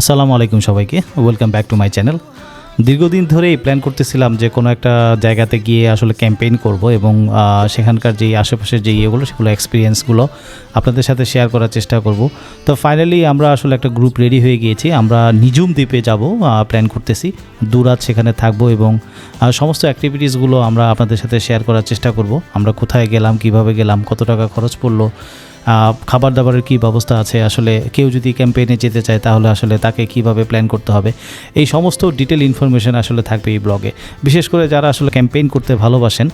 আসসালামু আলাইকুম সবাইকে। Welcome back to my channel দীর্ঘদিন ধরেই প্ল্যান করতেছিলাম যে কোনো একটা জায়গাতে গিয়ে আসলে ক্যাম্পেইন করব এবং সেখানকার যেই আশেপাশের যে ইয়েগুলো, সেগুলো এক্সপিরিয়েন্সগুলো আপনাদের সাথে শেয়ার করার চেষ্টা করব। তো ফাইনালি আমরা আসলে একটা গ্রুপ রেডি হয়ে গিয়েছি। আমরা নিজুম দ্বীপে যাব প্ল্যান করতেছি। দুরাত সেখানে থাকব এবং সমস্ত অ্যাক্টিভিটিসগুলো আমরা আপনাদের সাথে শেয়ার করার চেষ্টা করব। আমরা কোথায় গেলাম, কীভাবে গেলাম, কত টাকা খরচ পড়ল খাবার দাবারের কী ব্যবস্থা আছে? আসলে কেউ যদি ক্যাম্পেইনে যেতে চায়, তাহলে আসলে তাকে কীভাবে প্ল্যান করতে হবে? এই সমস্ত ডিটেল ইনফরমেশন আসলে থাকবে এই ব্লগে বিশেষ করে যারা আসলে ক্যাম্পেইন করতে ভালোবাসেন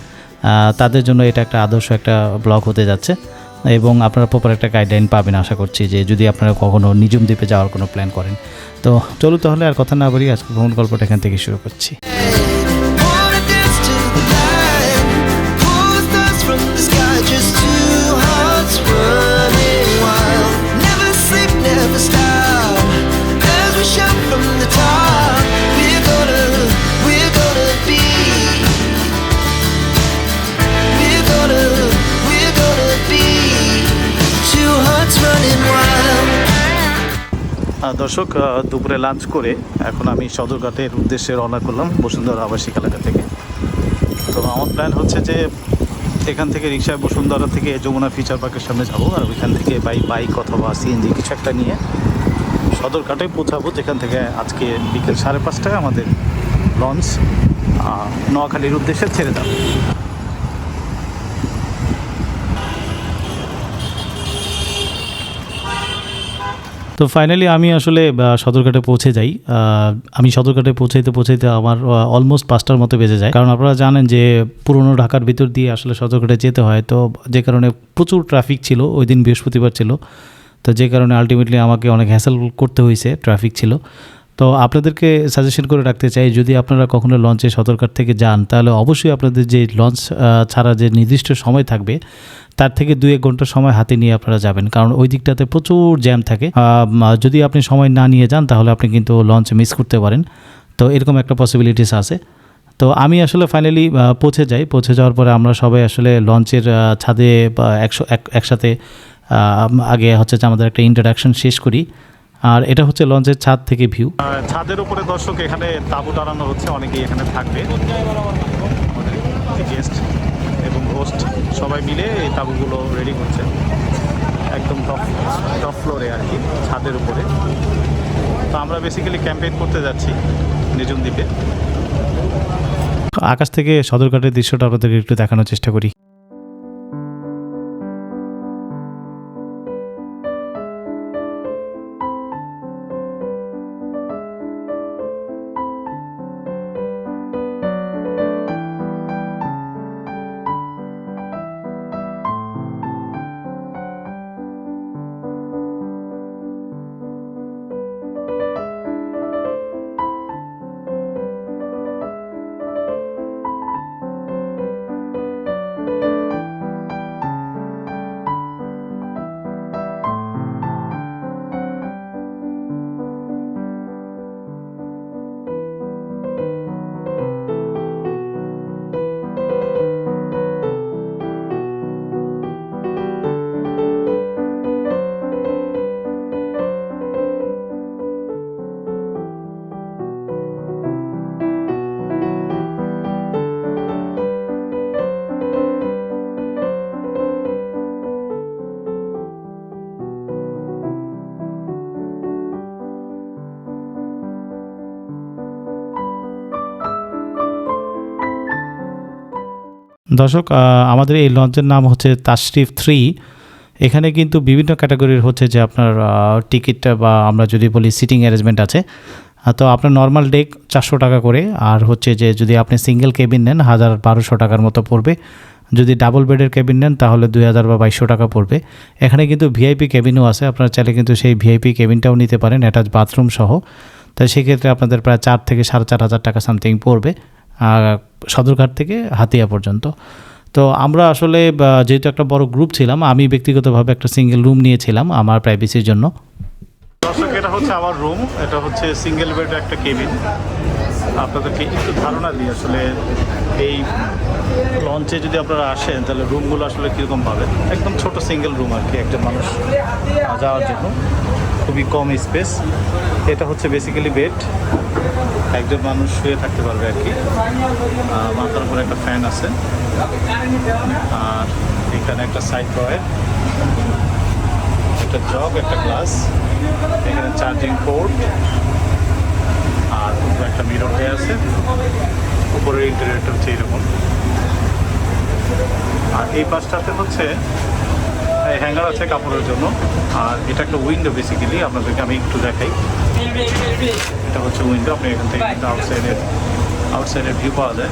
তাদের জন্য এটা একটা আদর্শ একটা ব্লগ হতে যাচ্ছে এবং আপনারা প্রপার একটা গাইডলাইন পাবেন আশা করছি যে যদি আপনারা কখনও নিজুম দ্বীপে যাওয়ার কোনো প্ল্যান করেন। তো চলুন তাহলে আর কথা না বলি আজকে ভ্রমণ গল্পটা এখান থেকে শুরু করছি। দর্শক দুপুরে লাঞ্চ করে এখন আমি সদরঘাটের উদ্দেশ্যে রওনা করলাম বসুন্ধরা আবাসিক এলাকা থেকে। তো আমার প্ল্যান হচ্ছে যে এখান থেকে রিক্সায় বসুন্ধরা থেকে যমুনা ফিচার পার্কের সামনে যাব আর ওইখান থেকে বাই বাইক অথবা সিএনজি কিছু একটা নিয়ে সদরঘাটে পৌঁছাবো, যেখান থেকে আজকে বিকেল সাড়ে পাঁচটায় আমাদের লঞ্চ নোয়াখালীর উদ্দেশ্যে ছেড়ে যাবে। তো ফাইনালি আমি আসলে সদরঘাটে পৌঁছে যাই। আমি সদরঘাটে পৌঁছাইতে পৌঁছাইতে আমার অলমোস্ট পাঁচটার মতো বেজে যায়। কারণ আপনারা জানেন যে পুরনো ঢাকার ভিতর দিয়ে আসলে সদরঘাটে যেতে হয়। তো যে কারণে প্রচুর ট্রাফিক ছিল, ওই দিন বৃহস্পতিবার ছিল। তো যে কারণে আলটিমেটলি আমাকে অনেক হ্যাসেল করতে হয়েছে ট্রাফিক ছিল। তো আপনাদেরকে সাজেশন করে রাখতে চাই, যদি আপনারা কখনো লঞ্চে সদরঘাট থেকে যান, তাহলে অবশ্যই আপনাদের যে লঞ্চ ছাড়া যে নির্দিষ্ট সময় থাকবে, তার থেকে দু এক ঘণ্টা সময় হাতে নিয়ে আপনারা যাবেন। কারণ ওই দিকটাতে প্রচুর জ্যাম থাকে। যদি আপনি সময় না নিয়ে যান, তাহলে আপনি কিন্তু লঞ্চ মিস করতে পারেন। তো এরকম একটা পসিবিলিটিস আছে। তো আমি আসলে ফাইনালি পৌঁছে যাই। পৌঁছে যাওয়ার পরে আমরা সবাই আসলে লঞ্চের ছাদে একশো, এক- একসাথে আগে হচ্ছে যে আমাদের একটা ইন্ট্রোডাকশন শেষ করি। আর এটা হচ্ছে লঞ্চের ছাদ থেকে ভিউ। ছাদের উপরে দর্শক এখানে তাঁবু টানানো হচ্ছে অনেকেই এখানে থাকবে। গেস্ট এবং হোস্ট সবাই মিলে এই তাঁবুগুলো রেডি করছে। একদম টপ টপ ফ্লোরে আর কি ছাদের উপরে। তো আমরা বেসিক্যালি ক্যাম্পেইন করতে যাচ্ছি নিজুম দ্বীপে। আকাশ থেকে সদরঘাটের দৃশ্যটা আপনাদেরকে একটু দেখানোর চেষ্টা করি। দর্শক আমাদের এই লঞ্চের নাম হচ্ছে তাশরিফ থ্রি। এখানে কিন্তু বিভিন্ন ক্যাটাগরির হচ্ছে যে আপনার টিকিটটা বা আমরা যদি বলি সিটিং অ্যারেঞ্জমেন্ট আছে। তো আপনার নর্মাল ডেক চারশো টাকা করে, আর হচ্ছে যে যদি আপনি সিঙ্গেল কেবিন নেন, হাজার বারোশো টাকার মতো পড়বে। যদি ডাবল বেডের কেবিন নেন, তাহলে দুই হাজার বা বাইশশো টাকা পড়বে। এখানে কিন্তু ভিআইপি কেবিনও আছে, আপনারা চাইলে কিন্তু সেই ভিআইপি কেবিনটাও নিতে পারেন, অ্যাটাচ বাথরুম সহ। তাই সেক্ষেত্রে আপনাদের প্রায় চার থেকে সাড়ে চার হাজার টাকা সামথিং পড়বে। সদরঘাট থেকে হাতিয়া পর্যন্ত। তো আমরা আসলে যেহেতু একটা বড় গ্রুপ ছিলাম, আমি ব্যক্তিগতভাবে একটা সিঙ্গেল রুম নিয়েছিলাম আমার প্রাইভেসির জন্য। দর্শক, এটা হচ্ছে আমার রুম এটা হচ্ছে সিঙ্গেল বেড একটা কেবিন আপনাদেরকে একটু ধারণা দিই আসলে এই লঞ্চে যদি আপনারা আসেন, তাহলে রুমগুলো আসলে কীরকম পাবেন? একদম ছোট সিঙ্গেল রুম আর কি, একজন মানুষ যাওয়ার জন্য। খুবই কম স্পেস এটা হচ্ছে বেসিক্যালি বেড একজন মানুষ শুয়ে থাকতে পারবে আর কি। মাথার উপরে একটা ফ্যান আছে। আর এখানে একটা সাইড ড্রয়ার একটা জগ একটা গ্লাস এখানে চার্জিং পোর্ট আর একটা মিরর দেওয়া আছে। উপরের ইন্টারিয়রটা হচ্ছে এরকম। আর এই পাশটাতে হচ্ছে হ্যাঙ্গার আছে কাপড়ের জন্য। আর এটা একটা উইন্ডো বেসিক্যালি আপনাদেরকে আমি একটু দেখাই। এটা হচ্ছে উইন্ডো আপনি এখান থেকে কিন্তু আউটসাইডের আউটসাইডের ভিউ পাওয়া যায়।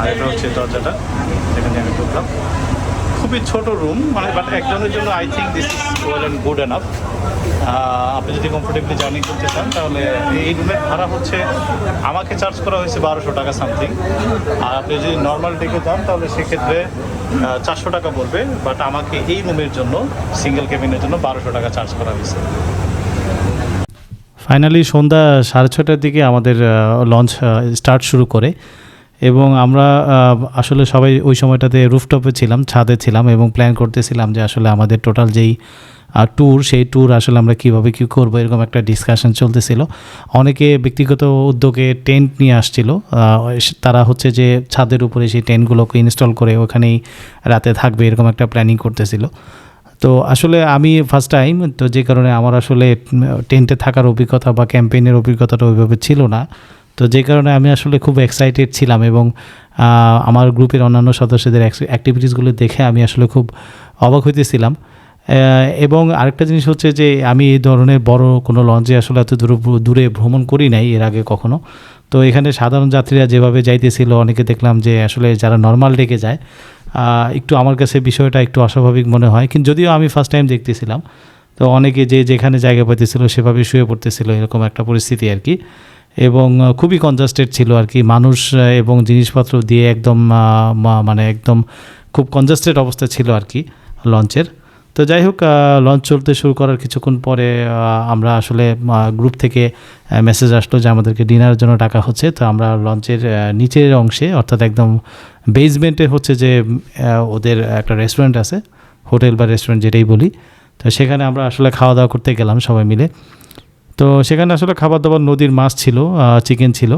আর এটা হচ্ছে দরজাটা, এখানে আমি ঢুকলাম। খুবই ছোট রুম মানে বাট একজনের জন্য I think this is well and good enough আপনি যদি কমফোর্টেবলি জার্নি করতে চান, তাহলে এই রুমের ভাড়া হচ্ছে, আমাকে চার্জ করা হয়েছে বারোশো টাকা সামথিং আর আপনি যদি নর্মাল ডেকে যান, তাহলে সেক্ষেত্রে চারশো টাকা পড়বে বাট আমাকে এই রুমের জন্য সিঙ্গেল কেবিনের জন্য বারোশো টাকা চার্জ করা হয়েছে। ফাইনালি সন্ধ্যা সাড়ে ছটার দিকে আমাদের লঞ্চ স্টার্ট শুরু করে। এবং আমরা আসলে সবাই ওই সময়টাতে রুফটপে ছিলাম, ছাদে ছিলাম এবং প্ল্যান করতেছিলাম যে আসলে আমাদের টোটাল যেই ট্যুর সেই ট্যুর আসলে আমরা কীভাবে কী করব, এরকম একটা ডিসকাশন চলতেছিল। অনেকে ব্যক্তিগত উদ্যোগে টেন্ট নিয়ে আসছিল তারা হচ্ছে যে ছাদের উপরে সেই টেন্টগুলোকে ইনস্টল করে ওখানেই রাতে থাকবে, এরকম একটা প্ল্যানিং করতেছিল। তো আসলে আমি ফার্স্ট টাইম তো যে কারণে আমার আসলে টেন্টে থাকার অভিজ্ঞতা বা ক্যাম্পেইনের অভিজ্ঞতাটা ওইভাবে ছিল না। তো যে কারণে আমি আসলে খুব এক্সাইটেড ছিলাম এবং আমার গ্রুপের অন্যান্য সদস্যদের অ্যাক্টিভিটিসগুলো দেখে আমি আসলে খুব অবাক হইতেছিলাম। এবং আরেকটা জিনিস হচ্ছে যে আমি এই ধরনের বড় কোনো লঞ্চে আসলে এত দূরে দূরে ভ্রমণ করি নাই এর আগে কখনো। তো এখানে সাধারণ যাত্রীরা যেভাবে যাইতেছিল, অনেকে দেখলাম যে আসলে যারা নর্মাল ডেকে যায় একটু আমার কাছে বিষয়টা একটু অস্বাভাবিক মনে হয়। কিন্তু যদিও আমি ফার্স্ট টাইম দেখতেছিলাম, তো অনেকে যে যেখানে জায়গা পাইতেছিল সেভাবে শুয়ে পড়তেছিল, এরকম একটা পরিস্থিতি আর কি। এবং খুবই কনজাস্টেড ছিল আর কি। মানুষ এবং জিনিসপত্র দিয়ে একদম মানে একদম খুব কনজাস্টেড অবস্থা ছিল আর কি লঞ্চের। তো যাই হোক লঞ্চ চলতে শুরু করার কিছুক্ষণ পরে আমরা আসলে গ্রুপ থেকে মেসেজ আসলো যে আমাদেরকে ডিনারের জন্য ডাকা হচ্ছে। তো আমরা লঞ্চের নিচের অংশে, অর্থাৎ একদম বেসমেন্টে হচ্ছে যে ওদের একটা রেস্টুরেন্ট আছে, হোটেল বা রেস্টুরেন্ট যেটাই বলি। তো সেখানে আমরা আসলে খাওয়া দাওয়া করতে গেলাম সবাই মিলে। তো সেখানে আসলে খাবার দাবার নদীর মাছ ছিল চিকেন ছিল।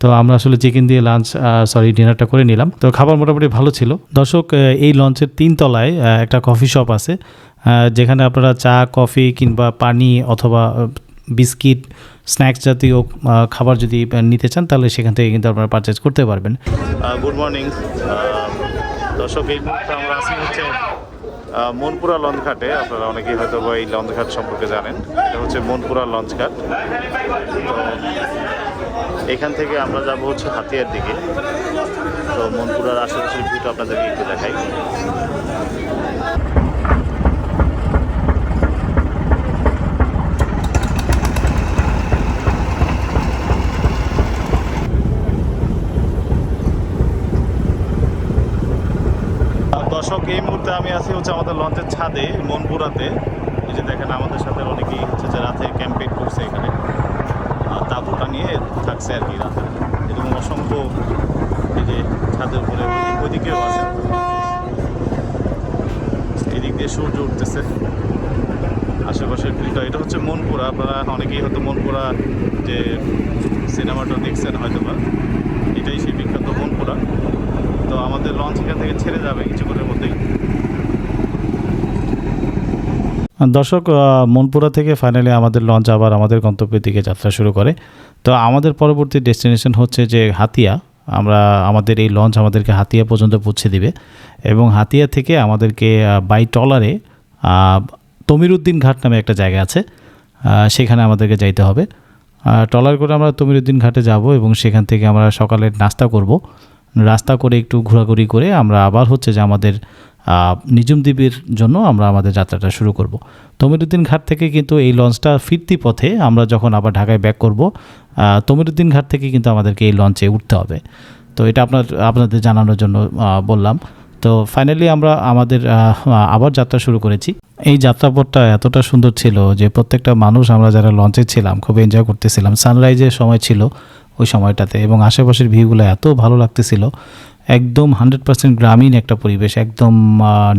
তো আমরা আসলে চিকেন দিয়ে লাঞ্চ সরি ডিনারটা করে নিলাম। তো খাবার মোটামুটি ভালো ছিল। দর্শক এই লঞ্চের তিন তলায় একটা কফি শপ আছে যেখানে আপনারা চা কফি কিংবা পানি অথবা বিস্কিট স্ন্যাক্স জাতীয় খাবার যদি নিতে চান, তাহলে সেখান থেকে কিন্তু আপনারা পারচেজ করতে পারবেন। গুড মর্নিং দর্শক, এই মুহূর্তে আমরা আছি হচ্ছে মনপুরা লঞ্চ ঘাটে, আপনারা অনেকেই হয়তো বা এই লঞ্চ ঘাট সম্পর্কে জানেন। এটা হচ্ছে মনপুরা লঞ্চ ঘাট। এখান থেকে আমরা যাব হচ্ছে হাতিয়ার দিকে। তো মনপুরার আশেপাশের ভিউটা আপনাদেরকে একটু দেখাই আর দর্শক, এই মুহূর্তে আমি আছি হচ্ছে আমাদের লঞ্চের ছাদে, মনপুরাতে। এই যে দেখেন, আমাদের সাথে অনেকেই হচ্ছে যে রাতে ক্যাম্পেইন করছে এখানে। তাঁবুটা নিয়ে থাকছে আর কি রাতে। এরকম অসংখ্য এই যে ছাদের উপরে, ওইদিকেও আছে। এদিক দিয়ে সূর্য উঠতেছে। আশেপাশের ভিউটা এটা হচ্ছে মনপুরা। আপনারা অনেকেই হয়তো মনপুরা যে সিনেমাটা দেখছেন হয়তো বা এটাই সেই বিখ্যাত মনপুরা। তো আমাদের লঞ্চ এখান থেকে ছেড়ে যাবে কিছু মধ্যেই আর দর্শক মনপুরা থেকে ফাইনালি আমাদের লঞ্চ আবার আমাদের গন্তব্যের দিকে যাত্রা শুরু করে। তো আমাদের পরবর্তী ডেস্টিনেশন হচ্ছে যে হাতিয়া। আমরা আমাদের এই লঞ্চ আমাদেরকে হাতিয়া পর্যন্ত পৌঁছে দিবে এবং হাতিয়া থেকে আমাদেরকে বাই টলারে তমিরুদ্দিন ঘাট নামে একটা জায়গা আছে সেখানে আমাদেরকে যাইতে হবে। টলার করে আমরা তমিরুদ্দিন ঘাটে যাব এবং সেখান থেকে আমরা সকালে নাস্তা করব। রাস্তা করে একটু ঘোরাঘুরি করে আমরা আবার হচ্ছে যে আমাদের আহ, নিজুম দ্বীপের জন্য আমরা আমাদের যাত্রাটা শুরু করব। তমিরুদ্দিন ঘাট থেকে কিন্তু এই লঞ্চটা ফিরতি পথে আমরা যখন আবার ঢাকায় ব্যাক করব তমিরুদ্দিন ঘাট থেকে কিন্তু আমাদেরকে এই লঞ্চে উঠতে হবে। তো এটা আপনার আপনাদের জানানোর জন্য বললাম। তো ফাইনালি আমরা আমাদের আবার যাত্রা শুরু করেছি। এই যাত্রাপথটা এতটা সুন্দর ছিল যে প্রত্যেকটা মানুষ আমরা যারা লঞ্চে ছিলাম খুব এনজয় করতেছিলাম। সানরাইজের সময় ছিল। ওই সময়টাতে। এবং আশেপাশের ভিউগুলো এত ভালো লাগতেছিল। একদম হান্ড্রেড পার্সেন্ট গ্রামীণ একটা পরিবেশ, একদম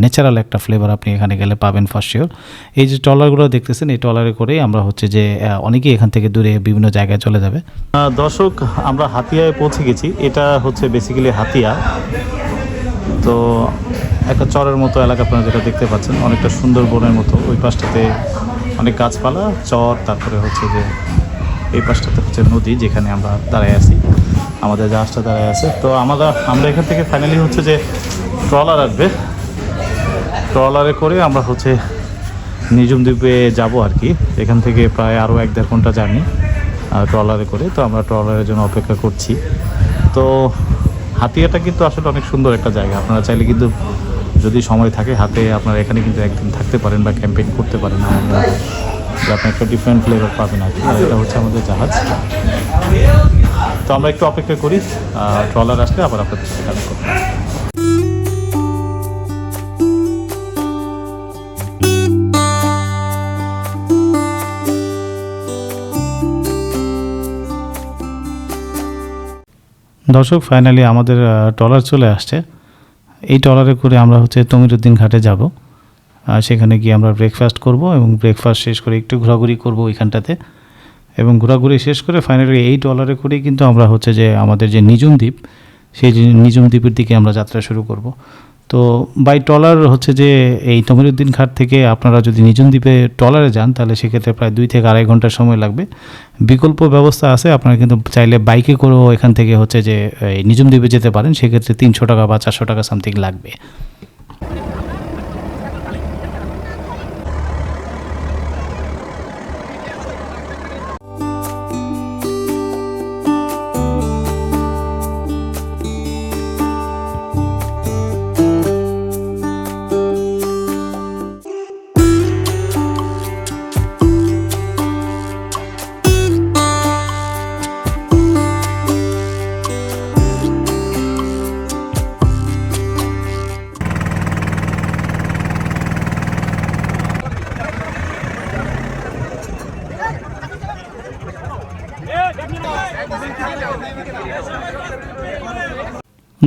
ন্যাচারাল একটা ফ্লেভার আপনি এখানে গেলে পাবেন ফার্স্ট এই যে ট্রলারগুলো দেখতেছেন, এই ট্রলারে করেই আমরা হচ্ছে যে অনেকেই এখান থেকে দূরে বিভিন্ন জায়গায় চলে যাবে। দর্শক, আমরা হাতিয়ায় পৌঁছে গেছি। এটা হচ্ছে বেসিক্যালি হাতিয়া। তো একটা চরের মতো এলাকা আপনারা যেটা দেখতে পাচ্ছেন, অনেকটা সুন্দর বনের মতো। ওই পাশটাতে অনেক গাছপালা, চর, তারপরে হচ্ছে যে এই পাশটাতে হচ্ছে নদী যেখানে আমরা দাঁড়ায় আছি, আমাদের জাহাজটা দাঁড়ায় আছে। তো আমরা আমরা এখান থেকে ফাইনালি হচ্ছে যে ট্রলার আসবে। ট্রলারে করে আমরা হচ্ছে নিজুম দ্বীপে যাব আর কি। এখান থেকে প্রায় আরও এক দেড় ঘণ্টা জার্নি ট্রলারে করে। তো আমরা ট্রলারের জন্য অপেক্ষা করছি। তো হাতিয়াটা কিন্তু আসলে অনেক সুন্দর একটা জায়গা। আপনারা চাইলে কিন্তু যদি সময় থাকে, হাতে আপনারা এখানে কিন্তু একদিন থাকতে পারেন বা ক্যাম্পেইন করতে পারেন। আমার যে আপনি একটা ডিফারেন্ট ফ্লেভার পাবেন আর কি। এটা হচ্ছে আমাদের জাহাজ। তো আমরা একটু অপেক্ষা করি ট্রলার আসলে আবার আপনাদের সাথে কাজ করব। দর্শক ফাইনালি আমাদের ট্রলার চলে আসছে। এই ট্রলারে করে আমরা হচ্ছে তমিরুদ্দিন ঘাটে যাব। সেখানে গিয়ে আমরা ব্রেকফাস্ট করব এবং ব্রেকফাস্ট শেষ করে একটু ঘোরাঘুরি করব ওইখানটাতে। এবং ঘোরাঘুরি শেষ করে ফাইনালি এই ট্রলারে করেই কিন্তু আমরা হচ্ছে যে আমাদের যে নিজুম দ্বীপ, সেই নিজুম দ্বীপের দিকে আমরা যাত্রা শুরু করব। তো বাই ট্রলার হচ্ছে যে এই তমিরুদ্দিন ঘাট থেকে আপনারা যদি নিজুম দ্বীপে ট্রলারে যান, তাহলে সেক্ষেত্রে প্রায় দুই থেকে আড়াই ঘণ্টার সময় লাগবে। বিকল্প ব্যবস্থা আছে, আপনারা কিন্তু চাইলে বাইকে করেও এখান থেকে হচ্ছে যে এই নিজুম দ্বীপে যেতে পারেন, সেক্ষেত্রে তিনশো টাকা বা চারশো টাকা সামথিং লাগবে।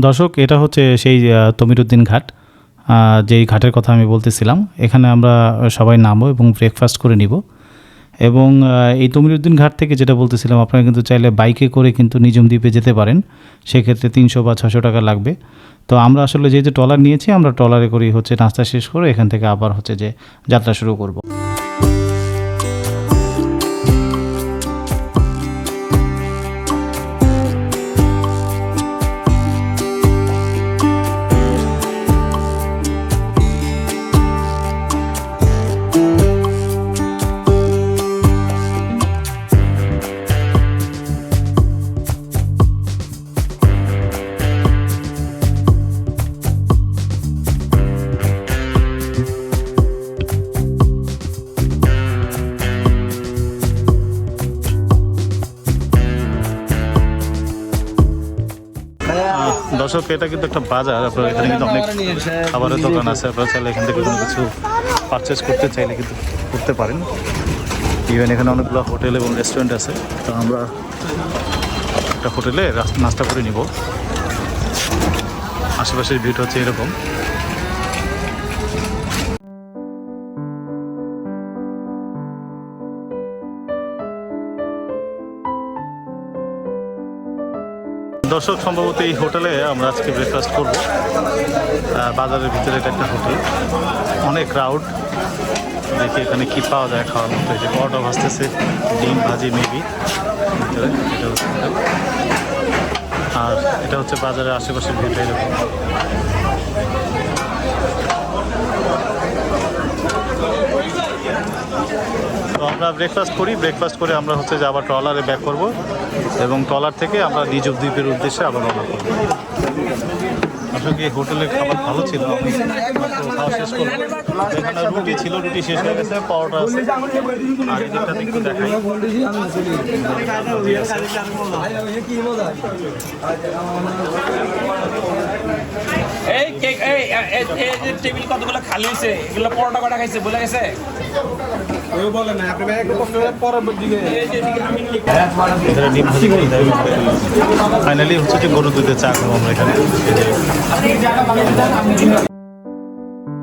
দর্শক, এটা হচ্ছে সেই তমিরুদ্দিন ঘাট। যেই ঘাটের কথা আমি বলতেছিলাম, এখানে আমরা সবাই নামবো এবং ব্রেকফাস্ট করে নিব। এবং এই তমিরুদ্দিন ঘাট থেকে যেটা বলতেছিলাম, আপনারা কিন্তু চাইলে বাইকে করে কিন্তু নিজম দ্বীপে যেতে পারেন। সেক্ষেত্রে তিনশো বা ছশো টাকা লাগবে। তো আমরা আসলে যে যে ট্রলার নিয়েছি, আমরা ট্রলারে করেই হচ্ছে নাস্তা শেষ করে এখান থেকে আবার হচ্ছে যে যাত্রা শুরু করব। দর্শক, এটা কিন্তু একটা বাজার। আপনার এখানে কিন্তু অনেক খাবারের দোকান আছে। আপনারা চাইলে এখান থেকে কোনো কিছু পারচেস করতে চাইলে কিন্তু করতে পারেন। ইভেন এখানে অনেকগুলো হোটেল এবং রেস্টুরেন্ট আছে। তো আমরা একটা হোটেলে নাস্তা করে নিব। আশেপাশের ভিউটা হচ্ছে এরকম। দর্শক, সম্ভবত এই হোটেলে আমরা আজকে ব্রেকফাস্ট করব। বাজারের ভিতরে একটা হোটেল। অনেক ক্রাউড দেখি এখানে কি পাওয়া যায় খাওয়ার মতো। যে পরোটা ভাজতেছে, ডিম ভাজি মেবি ভিতরে এটা হচ্ছে আর এটা হচ্ছে বাজারের আশেপাশের ভিউটা এরকম তো আমরা ব্রেকফাস্ট করি ব্রেকফাস্ট করে আমরা হচ্ছে যে আবার ট্রলারে ব্যাক করব এবং ট্রলার থেকে আমরা নিজব দ্বীপের উদ্দেশ্যে আবার রওনা করব। আসলে খাবার ভালো ছিল, আমি খাওয়া রুটি ছিল, রুটি শেষ হয়ে গেছে পাওয়াটা আছে। আর এই দিকটাতে একটু দেখাই। টেবিল কতগুলো খালি হয়েছে এগুলো পরোটা কটা খাইছে বলে গেছে ফাইনালি হচ্ছে যে গরু দুধের চা খাব আমরা এখানে।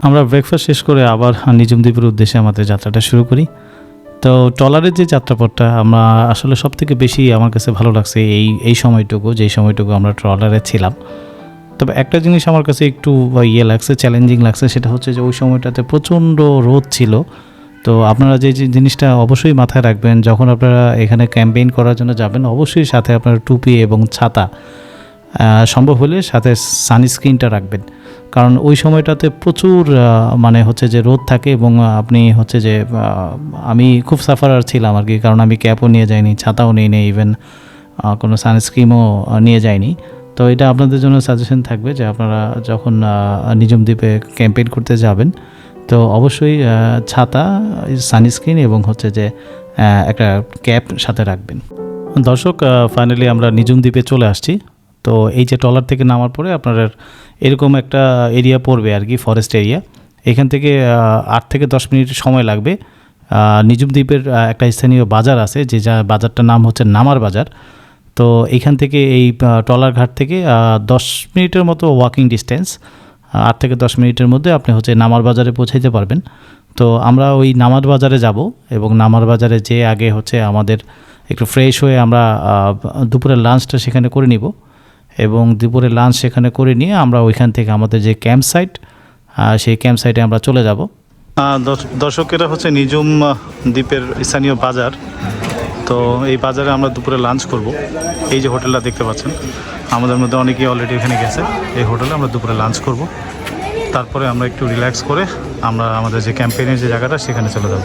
আমরা ব্রেকফাস্ট শেষ করে আবার নিজুম দ্বীপের উদ্দেশ্যে আমাদের যাত্রাটা শুরু করি। তো ট্রলারের যে যাত্রাপথটা আমরা আসলে সব থেকে বেশি আমার কাছে ভালো লাগছে এই এই সময়টুকু যেই সময়টুকু আমরা ট্রলারে ছিলাম। তবে একটা জিনিস আমার কাছে একটু ইয়ে লাগছে চ্যালেঞ্জিং লাগছে, সেটা হচ্ছে যে ওই সময়টাতে প্রচণ্ড রোদ ছিল। তো আপনারা যে জিনিসটা অবশ্যই মাথায় রাখবেন, যখন আপনারা এখানে ক্যাম্পেইন করার জন্য যাবেন, অবশ্যই সাথে আপনার টুপি এবং ছাতা সম্ভব হলে সাথে সানস্ক্রিনটা রাখবেন। কারণ ওই সময়টাতে প্রচুর মানে হচ্ছে যে রোদ থাকে এবং আপনি হচ্ছে যে আমি খুব সাফারার ছিলাম আর কি, কারণ আমি ক্যাপও নিয়ে যাইনি, ছাতাও নিয়ে নেই ইভেন কোনো সানস্ক্রিনও নিয়ে যাইনি। তো এটা আপনাদের জন্য সাজেশন থাকবে যে আপনারা যখন নিজম দ্বীপে ক্যাম্পেইন করতে যাবেন, তো অবশ্যই ছাতা সানস্ক্রিন এবং হচ্ছে যে একটা ক্যাপ সাথে রাখবেন। দর্শক ফাইনালি আমরা নিজুম দ্বীপে চলে আসছি। তো এই যে ট্রলার থেকে নামার পরে আপনার এরকম একটা এরিয়া পড়বে আর কি ফরেস্ট এরিয়া এখান থেকে আট থেকে দশ মিনিট সময় লাগবে। নিজুম দ্বীপের একটা স্থানীয় বাজার আছে, যে যা বাজারটার নাম হচ্ছে নামার বাজার। তো এইখান থেকে এই আহ, ট্রলার ঘাট থেকে দশ মিনিটের মতো ওয়াকিং ডিস্টেন্স আট থেকে দশ মিনিটের মধ্যে আপনি হচ্ছে নামার বাজারে পৌঁছাইতে পারবেন। তো আমরা ওই নামার বাজারে যাব এবং নামার বাজারে যে আগে হচ্ছে আমাদের একটু ফ্রেশ হয়ে আমরা দুপুরের লাঞ্চটা সেখানে করে নিব এবং দুপুরের লাঞ্চ সেখানে করে নিয়ে আমরা ওইখান থেকে আমাদের যে ক্যাম্প সাইট সেই ক্যাম্প সাইটে আমরা চলে যাব। দর্শকেরা হচ্ছে নিজুম দ্বীপের স্থানীয় বাজার। তো এই বাজারে আমরা দুপুরে লাঞ্চ করব। এই যে হোটেলটা দেখতে পাচ্ছেন, আমাদের মধ্যে অনেকেই অলরেডি এখানে গেছে। এই হোটেলে আমরা দুপুরে লাঞ্চ করব। তারপরে আমরা একটু রিল্যাক্স করে আমরা আমাদের যে ক্যাম্পেইনের যে জায়গাটা, সেখানে চলে যাব।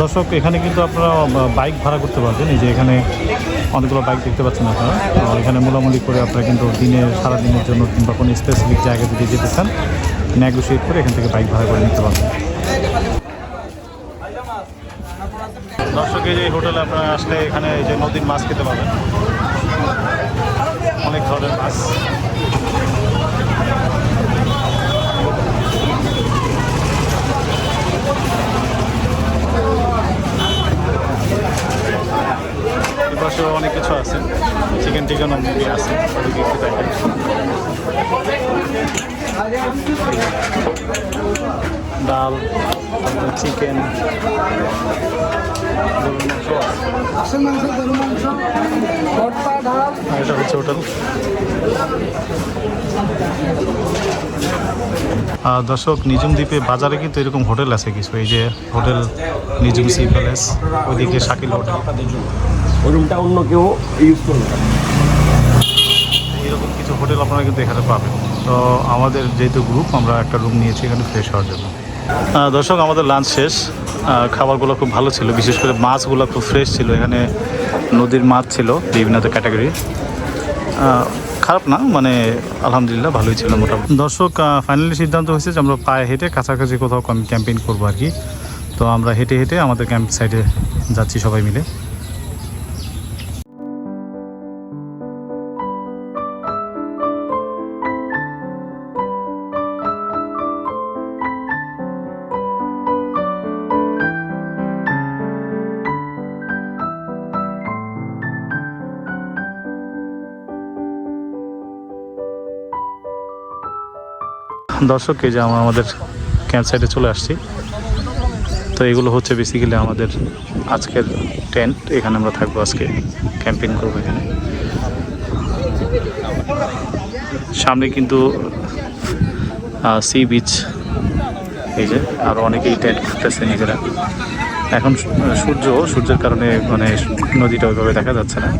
দর্শক, এখানে কিন্তু আপনারা বাইক ভাড়া করতে পারবেন। এই যে এখানে অনেকগুলো বাইক দেখতে পাচ্ছেন আপনারা। এখানে মোলামুলি করে আপনারা কিন্তু দিনের সারা দিনের জন্য কিংবা কোনো স্পেসিফিক জায়গা যদি যেতে চান নেগোসিয়েট করে এখান থেকে বাইক ভাড়া করে নিতে পারবেন। দর্শক এই হোটেলে আপনারা আসলে এখানে এই যে নদীর মাছ খেতে পাবেন। অনেক ধরনের মাছ। এপাশেও অনেক কিছু আছে। চিকেন টিকেন মুরগি আছে। ডাল। চিকেন। এটা হচ্ছে হোটেল। দর্শক নিজুম দ্বীপে বাজারে কিন্তু এরকম হোটেল আছে কিছু। এই যে হোটেল নিজুম সি প্যালেস ওইদিকে শাকিল হোটেল। ওই রুমটা অন্য কেউ ইউজ করবে। এরকম কিছু হোটেল আপনারা কিন্তু এখানে পাবেন। তো আমাদের যেহেতু গ্রুপ আমরা একটা রুম নিয়েছি এখানে ফ্রেশ হওয়ার জন্য। দর্শক, আমাদের লাঞ্চ শেষ। খাবারগুলো খুব ভালো ছিল, বিশেষ করে মাছগুলো খুব ফ্রেশ ছিল। এখানে নদীর মাছ ছিল, বিভিন্ন ক্যাটাগরি খারাপ না মানে আলহামদুলিল্লাহ ভালোই ছিল মোটামুটি। দর্শক ফাইনালি সিদ্ধান্ত হয়েছে যে আমরা পায়ে হেঁটে কাছাকাছি কোথাও ক্যাম্পেইন করব আর কি। তো আমরা হেঁটে হেঁটে আমাদের ক্যাম্প সাইডে যাচ্ছি সবাই মিলে। দর্শক, এই যে আমরা আমাদের ক্যাম্প সাইডে চলে আসছি। তো এগুলো হচ্ছে বেসিক্যালি আমাদের আজকের টেন্ট এখানে আমরা থাকব আজকে ক্যাম্পিং করব এখানে। সামনে কিন্তু সি বিচ এই যে আরও অনেকেই টেন্ট করতেছে নিজেরা। এখন সূর্য, সূর্যের কারণে মানে নদীটা ওইভাবে দেখা যাচ্ছে না।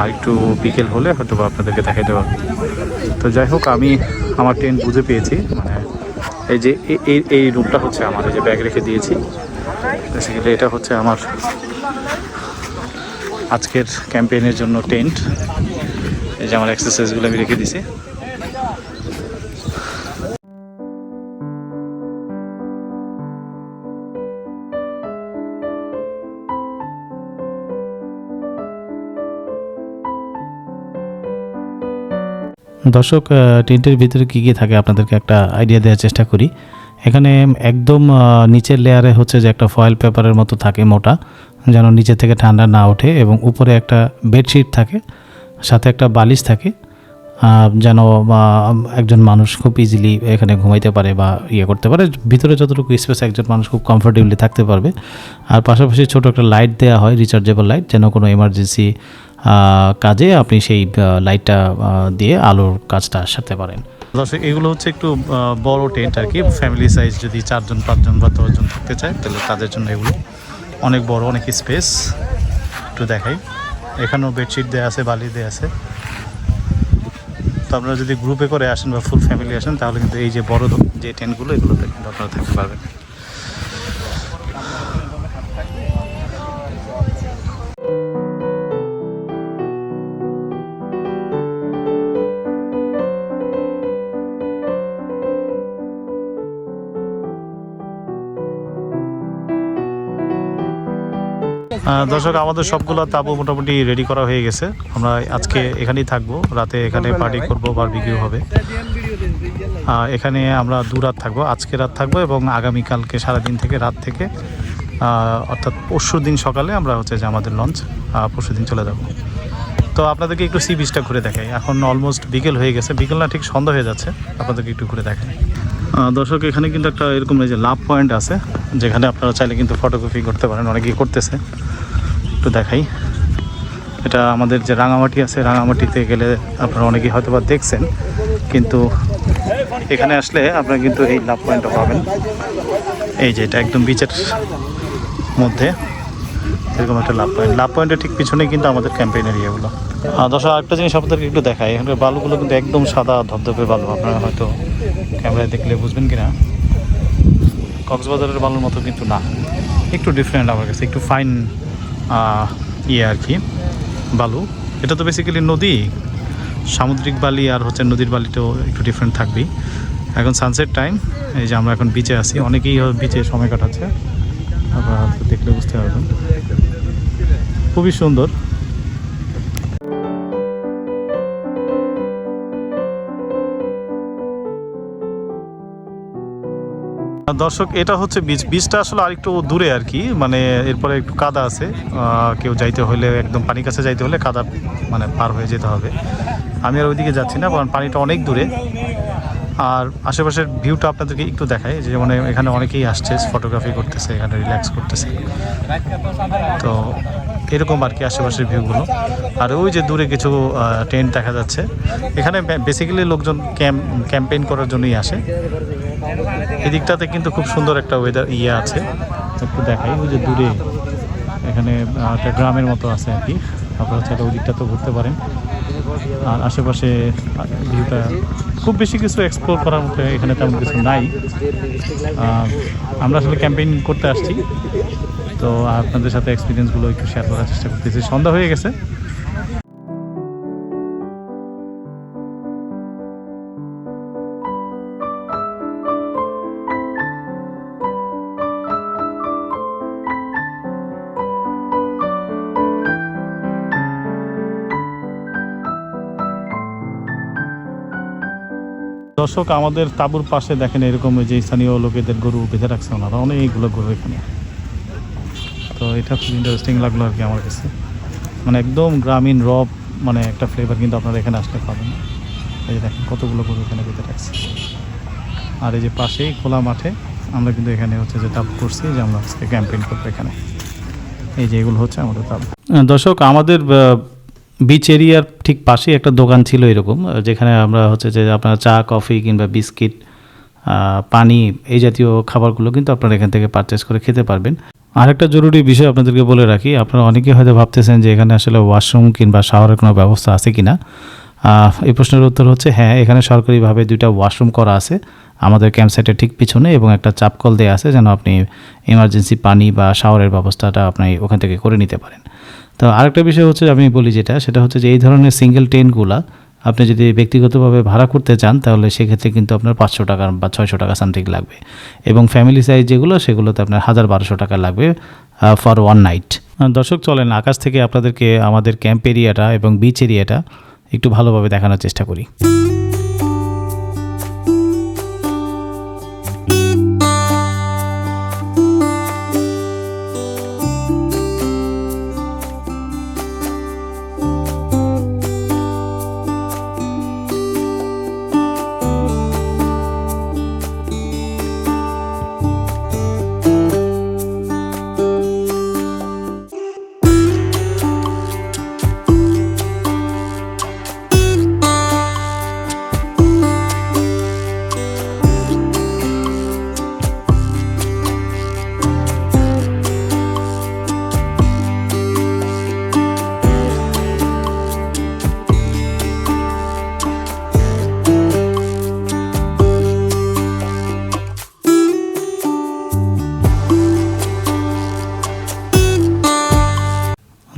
আর একটু বিকেল হলে হয়তো আপনাদেরকে দেখাইতে পারব তো যাই হোক, আমি আমার ট্রেন বুঝে পেয়েছি মানে এই যে এই এই রুমটা হচ্ছে আমার, এই যে ব্যাগ রেখে দিয়েছি। বেসিক্যালি এটা হচ্ছে আমার আজকের ক্যাম্পেইনের জন্য টেন্ট। এই যে আমার এক্সারসাইজগুলো আমি রেখে দিছি দর্শক টেন্টের ভিতরে কী কী থাকে আপনাদেরকে একটা আইডিয়া দেওয়ার চেষ্টা করি। এখানে একদম নিচের লেয়ারে হচ্ছে যে একটা ফয়েল পেপারের মতো থাকে মোটা, যেন নিচে থেকে ঠান্ডা না ওঠে এবং উপরে একটা বেডশিট থাকে, সাথে একটা বালিশ থাকে যেন একজন মানুষ খুব ইজিলি এখানে ঘুমাইতে পারে বা ইয়ে করতে পারে। ভিতরে যতটুকু স্পেস একজন মানুষ খুব কমফোর্টেবলি থাকতে পারবে। আর পাশাপাশি ছোট একটা লাইট দেওয়া হয় রিচার্জেবল লাইট যেন কোনো এমার্জেন্সি কাজে আপনি সেই লাইটটা দিয়ে আলোর কাজটা সারতে পারেন। দর্শক, এগুলো হচ্ছে একটু বড় টেন্ট আর কি ফ্যামিলি সাইজ যদি চারজন, পাঁচজন বা দশজন থাকতে চায়, তাহলে তাদের জন্য এগুলো অনেক বড়, অনেক স্পেস একটু দেখাই। এখানেও বেডশিট দেওয়া আছে, বালি দেওয়া আছে। তো আপনারা যদি গ্রুপে করে আসেন বা ফুল ফ্যামিলি আসেন, তাহলে কিন্তু এই যে বড় যে টেন্টগুলো এগুলোতে কিন্তু আপনারা থাকতে পারবেন। দর্শক, আমাদের সবগুলো তাবু মোটামুটি রেডি করা হয়ে গেছে। আমরা আজকে এখানেই থাকব। রাতে এখানে পার্টি করব বারবিকিউ হবে। এখানে আমরা দু রাত থাকব, আজকে রাত থাকব এবং আগামীকালকে সারাদিন থেকে রাত থেকে অর্থাৎ পরশু দিন সকালে আমরা হচ্ছে যে আমাদের লঞ্চ পরশু দিন চলে যাব। তো আপনাদেরকে একটু সি বিচটা ঘুরে দেখাই। এখন অলমোস্ট বিকেল হয়ে গেছে। বিকেল না ঠিক সন্ধ্যা হয়ে যাচ্ছে। আপনাদেরকে একটু ঘুরে দেখাই। দর্শক, এখানে কিন্তু একটা এরকম এই যে লাভ পয়েন্ট আছে, যেখানে আপনারা চাইলে কিন্তু ফটোগ্রাফি করতে পারেন, অনেকেই করতেছে। একটু দেখাই। এটা আমাদের যে রাঙামাটি আছে, রাঙামাটিতে গেলে আপনারা অনেকেই হয়তো বা দেখছেন, কিন্তু এখানে আসলে আপনারা কিন্তু এই লাভ পয়েন্টটা পাবেন। এই যে এটা একদম বিচের মধ্যে। এরকম একটা লাভ পয়েন্ট লাভ পয়েন্টের ঠিক পিছনে কিন্তু আমাদের ক্যাম্পেইনের ইয়েগুলো আর দশ আরেকটা জিনিস আপনাদেরকে একটু দেখাই। এখানকার বালুগুলো কিন্তু একদম সাদা, ধবধবে বালু। আপনারা হয়তো ক্যামেরায় দেখলে বুঝবেন কি না কক্সবাজারের বালুর মতো কিন্তু না। একটু ডিফারেন্ট আমার কাছে, একটু ফাইন ইয়ে আর কি, বালু। এটা তো বেসিক্যালি নদী। সামুদ্রিক বালি আর হচ্ছে নদীর বালিটাও একটু ডিফারেন্ট থাকবেই। এখন সানসেট টাইম এই যে আমরা এখন বিচে আছি, অনেকেই বিচে সময় কাটাচ্ছে। আপনারা হয়তো দেখলে বুঝতে পারবেন। খুবই সুন্দর। দর্শক, এটা হচ্ছে বীজ। বীজটা আসলে আরেকটু দূরে আর কি মানে এরপরে একটু কাদা আছে। কেউ যাইতে হলে, একদম পানির কাছে যাইতে হলে কাদা মানে পার হয়ে যেতে হবে। আমি আর ওইদিকে যাচ্ছি না, কারণ পানিটা অনেক দূরে। আর আশেপাশের ভিউটা আপনাদেরকে একটু দেখাই, যে মানে এখানে অনেকেই আসছে ফটোগ্রাফি করতেছে, এখানে রিল্যাক্স করতেছে। তো এরকম আর কি আশেপাশের ভিউগুলো আর ওই যে দূরে কিছু টেন্ট দেখা যাচ্ছে। এখানে বেসিক্যালি লোকজন ক্যাম্প ক্যাম্পেইন করার জন্যই আসে। এদিকটাতে কিন্তু খুব সুন্দর একটা ওয়েদার ইয়ে আছে। একটু দেখাই, ওই যে দূরে এখানে একটা গ্রামের মতো আছে আর কি। আপনারা চাইলে ওই দিকটা তো ঘুরতে পারেন। আর আশেপাশে ভিউটা খুব বেশি কিছু এক্সপ্লোর করার মতো এখানে তেমন কিছু নাই। আমরা আসলে ক্যাম্পেইন করতে আসছি। তো আপনাদের সাথে এক্সপিরিয়েন্সগুলো একটু শেয়ার করার চেষ্টা করতেছি। সন্ধ্যা হয়ে গেছে। দর্শক, আমাদের তাঁবুর পাশে দেখেন এরকম যে স্থানীয় লোকেদের গরু বেঁধে রাখছে ওনারা। অনেকগুলো গরু এখানে। তো এটা খুব ইন্টারেস্টিং লাগল আর কি আমার কাছে। মানে একদম গ্রামীণ, রব মানে একটা ফ্লেভার কিন্তু আপনারা এখানে আসলে পাবেন এই যে দেখেন কতগুলো গরু এখানে বেঁধে রাখছে। আর এই যে পাশেই খোলা মাঠে আমরা কিন্তু এখানে হচ্ছে যে তাপ করছি, যে আমরা আজকে ক্যাম্পেইন করব এখানে। এই যে এগুলো হচ্ছে আমাদের তাপ দর্শক, আমাদের বিচ এরিয়ার ঠিক পাশেই একটা দোকান ছিল এরকম যেখানে আমরা হচ্ছে যে আপনার চা কফি কিংবা বিস্কিট পানি এই জাতীয় খাবারগুলো কিন্তু আপনারা এখান থেকে পারচেস করে খেতে পারবেন। আরেকটা জরুরি বিষয় আপনাদেরকে বলে রাখি আপনারা অনেকেই হয়তো ভাবতেছেন যে এখানে আসলে ওয়াশরুম কিংবা শাওয়ারের কোনো ব্যবস্থা আছে কিনা। আহ, এই প্রশ্নের উত্তর হচ্ছে হ্যাঁ এখানে সরকারিভাবে দুইটা ওয়াশরুম করা আছে আমাদের ক্যাম্প সাইটের ঠিক পিছনে এবং একটা চাপকল দেওয়া আছে যেন আপনি ইমার্জেন্সি পানি বা শাওয়ারের ব্যবস্থাটা আপনি ওখান থেকে করে নিতে পারেন। তো আরেকটা বিষয় হচ্ছে আমি বলি যেটা, সেটা হচ্ছে যে এই ধরনের সিঙ্গেল ট্রেনগুলা আপনি যদি ব্যক্তিগতভাবে ভাড়া করতে চান, তাহলে সেক্ষেত্রে কিন্তু আপনার পাঁচশো টাকা বা ছয়শো টাকা সামথিং লাগবে। এবং ফ্যামিলি সাইজ যেগুলো, সেগুলোতে আপনার হাজার বারোশো টাকা লাগবে ফর ওয়ান নাইট দর্শক, চলেন আকাশ থেকে আপনাদেরকে আমাদের ক্যাম্প এরিয়াটা এবং বিচ এরিয়াটা একটু ভালোভাবে দেখানোর চেষ্টা করি।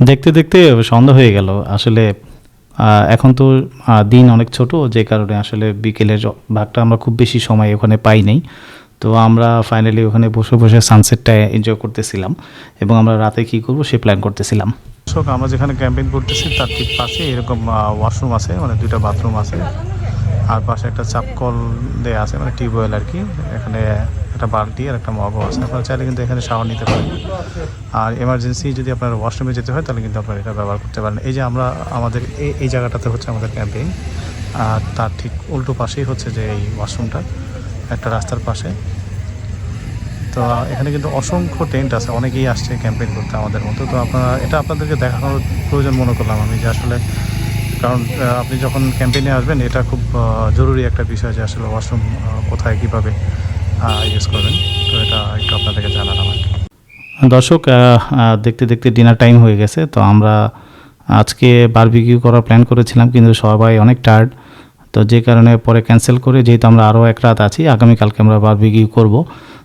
দেখতে দেখতে সন্ধ্যা হয়ে গেল। আসলে এখন তো দিন অনেক ছোট, যে কারণে আসলে বিকেলের ভাগটা আমরা খুব বেশি সময় ওখানে পাই নাই। তো আমরা ফাইনালি ওখানে বসে বসে সানসেটটা এনজয় করতেছিলাম এবং আমরা রাতে কি করব সে প্ল্যান করতেছিলাম। দর্শক, আমরা যেখানে ক্যাম্পেইন করতেছি তার ঠিক পাশে এরকম ওয়াশরুম আছে মানে দুইটা বাথরুম আছে। আর পাশে একটা চাপকল দেয়া আছে মানে টিউবওয়েল আর কি। এখানে একটা বালতি আর একটা মগও আছে। আপনারা চাইলে কিন্তু এখানে শাওয়ার নিতে পারেন। আর এমার্জেন্সি যদি আপনার ওয়াশরুমে যেতে হয়, তাহলে কিন্তু আপনারা এটা ব্যবহার করতে পারেন। এই যে আমরা আমাদের এই এই জায়গাটাতে হচ্ছে আমাদের ক্যাম্পেইন আর তার ঠিক উল্টো পাশেই হচ্ছে যে এই ওয়াশরুমটা একটা রাস্তার পাশে। তো এখানে কিন্তু অসংখ্য টেন্ট আছে। অনেকেই আসছে ক্যাম্পেইন করতে আমাদের মতো। তো আপনারা, এটা আপনাদেরকে দেখানোর প্রয়োজন মনে করলাম আমি যে আসলে, কারণ আপনি যখন ক্যাম্পেইনে আসবেন, এটা খুব জরুরি একটা বিষয় যে আসলে ওয়াশরুম কোথায়, কীভাবে। ইউজ করবেন। তো এটা একটু আপনাদেরকে জানালাম আর দর্শক দেখতে দেখতে ডিনার টাইম হয়ে গেছে, তো আমরা আজকে বারবিকিউ করার প্ল্যান করেছিলাম, কিন্তু সবাই অনেক টায়ার্ড তো যে কারণে পরে ক্যান্সেল করে, যেহেতু আমরা আরও এক রাত আছি, আগামীকালকে আমরা বারবিকিউ করব।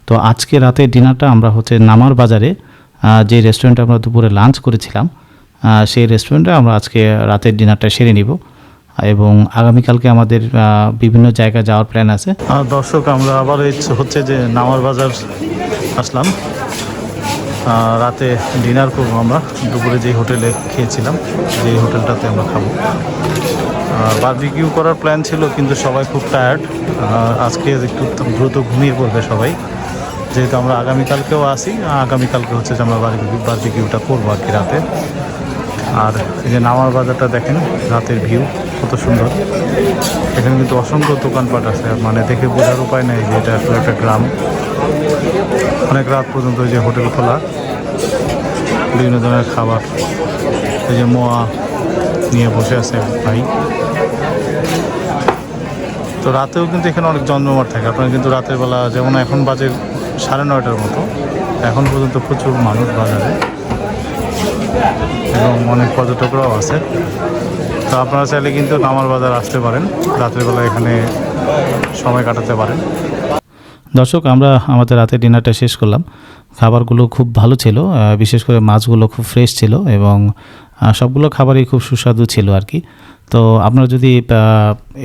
তো আজকে রাতে ডিনারটা আমরা হচ্ছে নামার বাজারে যে রেস্টুরেন্টে আমরা দুপুরে লাঞ্চ করেছিলাম সেই রেস্টুরেন্টে আমরা আজকে রাতের ডিনারটা সেরে নিব। এবং আগামীকালকে আমাদের বিভিন্ন জায়গায় যাওয়ার প্ল্যান আছে। দর্শক, আমরা আবার হচ্ছে যে নামার বাজার আসলাম। রাতে ডিনার করব আমরা। দুপুরে যেই হোটেলে খেয়েছিলাম, যেই হোটেলটাতে আমরা খাব। বারবিকিউ করার প্ল্যান ছিল, কিন্তু সবাই খুব টায়ার্ড আজকে একটু দ্রুত ঘুমিয়ে পড়বে সবাই। যেহেতু আমরা আগামীকালকেও আসি, আগামীকালকে হচ্ছে যে আমরা বারবিকিউ বারবিকিউটা করব আর কি রাতে। আর এই যে নামার বাজারটা দেখেন, রাতের ভিউ, কত সুন্দর। এখানে কিন্তু অসংখ্য দোকানপাট আছে মানে দেখে বোঝার উপায় নেই যে এটা আসলে একটা গ্রাম। অনেক রাত পর্যন্ত যে হোটেল খোলা, বিভিন্ন ধরনের খাবার, এই যে মোয়া নিয়ে বসে আছে ভাই। তো রাতেও কিন্তু এখানে অনেক জমজমাট থাকে, আপনারা কিন্তু রাতের বেলা, যেমন এখন বাজে সাড়ে নয়টার মতো, এখন পর্যন্ত প্রচুর মানুষ বাজারে। এবং অনেক পর্যটকরাও আছে। তো আপনারা চাইলে কিন্তু নামার বাজার আসতে পারেন। রাতের বেলা এখানে সময় কাটাতে পারেন। দর্শক, আমরা আমাদের রাতে ডিনারটা শেষ করলাম। খাবারগুলো খুব ভালো ছিল বিশেষ করে মাছগুলো খুব ফ্রেশ ছিল এবং সবগুলো খাবারই খুব সুস্বাদু ছিল আর কি। তো আপনারা যদি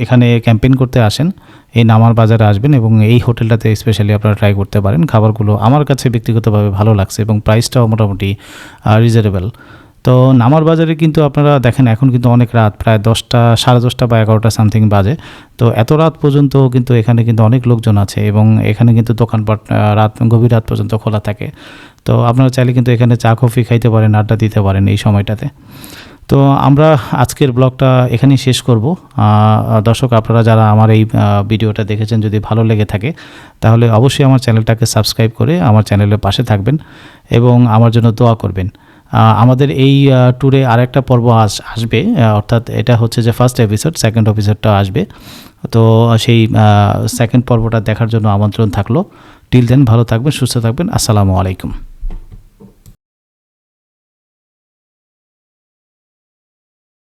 এখানে ক্যাম্পেইন করতে আসেন, এই নামার বাজারে আসবেন এবং এই হোটেলটাতে স্পেশালি আপনারা ট্রাই করতে পারেন। খাবারগুলো আমার কাছে ব্যক্তিগতভাবে ভালো লাগছে এবং প্রাইসটাও মোটামুটি রিজনেবল তো নামার বাজারে কিন্তু আপনারা দেখেন, এখন কিন্তু অনেক রাত, প্রায় দশটা, সাড়ে দশটা বা এগারোটা সামথিং বাজে। তো এত রাত পর্যন্ত কিন্তু এখানে কিন্তু অনেক লোকজন আছে এবং এখানে কিন্তু দোকানপাট রাত, গভীর রাত পর্যন্ত খোলা থাকে। তো আপনারা চাইলে কিন্তু এখানে চা, কফি খাইতে পারেন, আড্ডা দিতে পারেন এই সময়টাতে। তো আমরা আজকের ব্লগটা এখানেই শেষ করব। দর্শক, আপনারা যারা আমার এই ভিডিওটা দেখেছেন, যদি ভালো লেগে থাকে, তাহলে অবশ্যই আমার চ্যানেলটাকে সাবস্ক্রাইব করে আমার চ্যানেলের পাশে থাকবেন এবং আমার জন্য দোয়া করবেন। আমাদের এই ট্যুরে আর একটা পর্ব আস, আসবে অর্থাৎ এটা হচ্ছে যে ফার্স্ট এপিসোড সেকেন্ড এপিসোডটা আসবে। তো সেই সেকেন্ড পর্বটা দেখার জন্য আমন্ত্রণ থাকল। টিল দেন ভালো থাকবেন, সুস্থ থাকবেন। আসসালামু আলাইকুম।